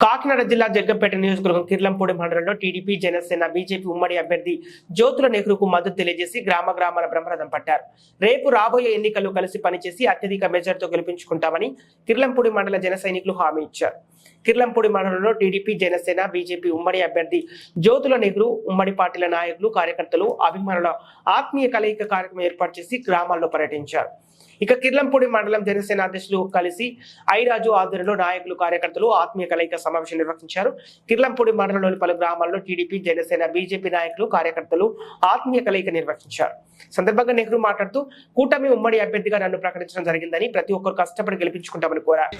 కాకినాడ జిల్లా జగ్గంపేట నియోజకవర్గం కిర్లంపూడి మండలంలో టీడీపీ జనసేన బీజేపీ ఉమ్మడి అభ్యర్థి జ్యోతుల నెహ్రూకు మద్దతు తెలియజేసి గ్రామ గ్రామాల బ్రహ్మరథం పట్టారు. రేపు రాబోయే ఎన్నికల్లో కలిసి పనిచేసి అత్యధిక మెజార్టీతో గెలిపించుకుంటామని కిర్లంపూడి మండల జన సైనికులు హామీ ఇచ్చారు. కిర్లంపూడి మండలంలో టీడీపీ జనసేన బీజేపీ ఉమ్మడి అభ్యర్థి జ్యోతుల నెహ్రూ ఉమ్మడి పార్టీల నాయకులు కార్యకర్తలు అభిమానుల ఆత్మీయ కలయిక కార్యక్రమం ఏర్పాటు చేసి గ్రామాల్లో పర్యటించారు. ఇక కిర్లంపూడి మండలం జనసేన అధ్యక్షులు కలిసి ఐరాజు ఆధ్వర్యంలో నాయకులు కార్యకర్తలు ఆత్మీయ కలయిక సమావేశం నిర్వహించారు. కిర్లంపూడి మండలంలోని పలు గ్రామాల్లో టీడీపీ జనసేన బీజేపీ నాయకులు కార్యకర్తలు ఆత్మీయ కలయిక నిర్వహించారు. సందర్భంగా నెహ్రూ మాట్లాడుతూ కూటమి ఉమ్మడి అభ్యర్థిగా నన్ను ప్రకటించడం జరిగిందని ప్రతి ఒక్కరు కష్టపడి గెలిపించుకుంటామని కోరారు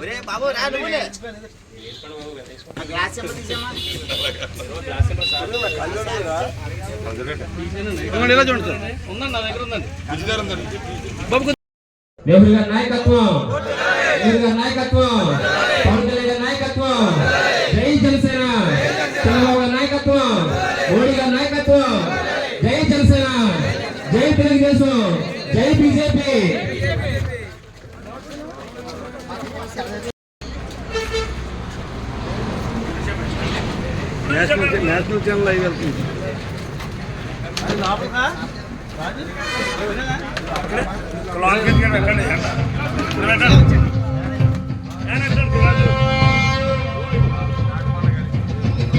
ఒరే బాబు రా నువ్వులే ఆ గ్లాస్ ఏమో తీసేమ్మా ఉండండి, ఇలా చూడండి సార్ ఉందండి నా దగ్గర ఉందండి నెహ్రూ గారి నాయకత్వం నెహ్రూ గారి నాయకత్వం పవన్ కళ్యాణ్ గారి నాయకత్వం జై జనసేన చంద్రబాబు గారి నాయకత్వం మోడీ గారి నాయకత్వం జై జనసేన జై తెలుగుదేశం జై బీజేపీ. నేషనల్ ఛానల్ అయి వెళ్తుంది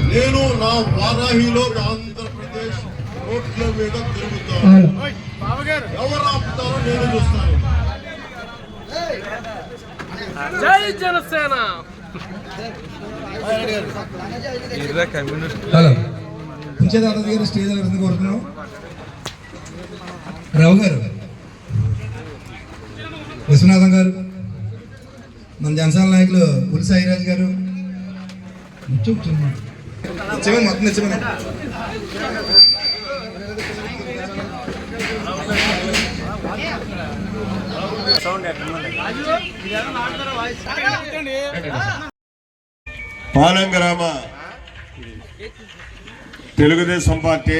నేను నా వారాహిలో ఆంధ్రప్రదేశ్ రోడ్ల మీద తిరుగుతాను ఎవరు ఆపుతారో నేను చూస్తాను. జై జనసేన. హలో. పంచేదాత దగ్గర స్టేజ్ దగ్గర ఎందుకు కోరుతున్నాం రావు గారు. విశ్వనాథం గారు. మన జనసేన నాయకులు ఉలి సాయిరాజు గారు. నిజమే మొత్తం నిజమే పాలెం గ్రామ తెలుగుదేశం పార్టీ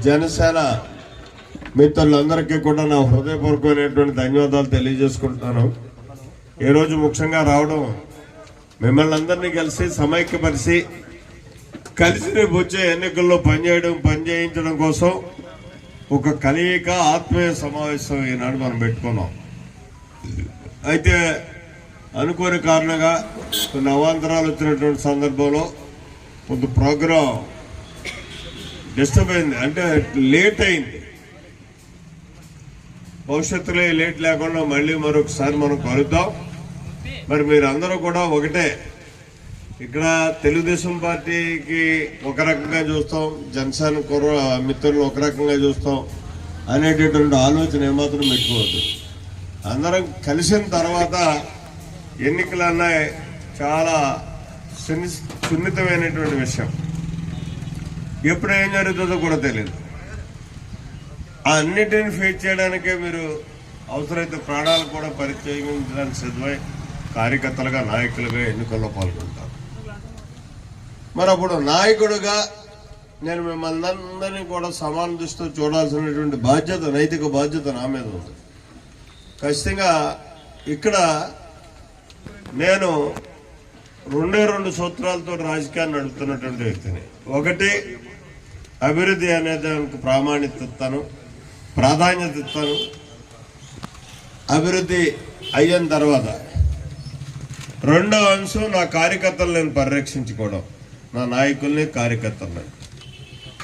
జనసేన మిత్రులందరికీ కూడా నా హృదయపూర్వకమైనటువంటి ధన్యవాదాలు తెలియజేసుకుంటున్నాను. ఈరోజు ముఖ్యంగా రావడం మిమ్మల్ని అందరినీ కలిసి సమైక్యపరిచి కలిసి రేపు వచ్చే ఎన్నికల్లో పనిచేయడం పనిచేయించడం కోసం ఒక కలయిక ఆత్మీయ సమావేశం ఈనాడు మనం పెట్టుకున్నాం. అయితే అనుకోని కారణంగా కొన్ని అవాంతరాలు వచ్చినటువంటి సందర్భంలో కొంత ప్రోగ్రాం డిస్టర్బ్ అయింది. అంటే లేట్ అయింది. భవిష్యత్తులో లేట్ లేకుండా మళ్ళీ మరొకసారి మనం కలుద్దాం. మరి మీరందరూ కూడా ఒకటే ఇక్కడ తెలుగుదేశం పార్టీకి ఒక రకంగా చూస్తాం జనసేన కుర్ర మిత్రులు ఒక రకంగా చూస్తాం అనేటటువంటి ఆలోచన ఏమాత్రం పెట్టుకోవద్దు. అందరం కలిసిన తర్వాత ఎన్నికలు అన్నాయి చాలా సున్ని సున్నితమైనటువంటి విషయం. ఎప్పుడు ఏం జరుగుతుందో కూడా తెలియదు ఆ అన్నిటిని ఫేస్ చేయడానికే మీరు అవసరమైతే ప్రాణాలు కూడా పరిచయించడానికి సిద్ధమై కార్యకర్తలుగా నాయకులుగా ఎన్నికల్లో పాల్గొంటారు. మరి అప్పుడు నాయకుడుగా నేను మిమ్మల్ని అందరినీ కూడా సమాన దృష్టితో చూడాల్సినటువంటి బాధ్యత నైతిక బాధ్యత నా మీద ఉంది. ఖచ్చితంగా ఇక్కడ నేను రెండే రెండు సూత్రాలతో రాజకీయాన్ని నడుపుతున్నటువంటి వ్యక్తిని. ఒకటి అభివృద్ధి అనే దానికి ప్రామాణ్యత ఇస్తాను ప్రాధాన్యత ఇస్తాను. అభివృద్ధి అయిన తర్వాత రెండో అంశం నా కార్యకర్తలు నేను పరిరక్షించుకోవడం. నా నాయకుల్ని కార్యకర్తలని.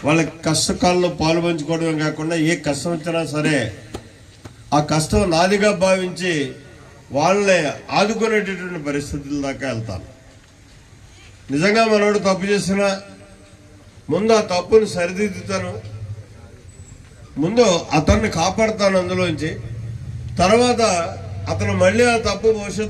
వాళ్ళ కష్టకాలంలో పాలు పంచుకోవడమే కాకుండా ఏ కష్టం వచ్చినా సరే ఆ కష్టం నాదిగా భావించి వాళ్ళని ఆదుకునేటటువంటి పరిస్థితుల దాకా వెళ్తాను. నిజంగా మనోడు తప్పు చేసినా ముందు ఆ తప్పును సరిదిద్దుతాను. ముందు అతన్ని కాపాడుతాను అందులోంచి. తర్వాత అతను మళ్ళీ ఆ తప్పు భవిష్యత్తు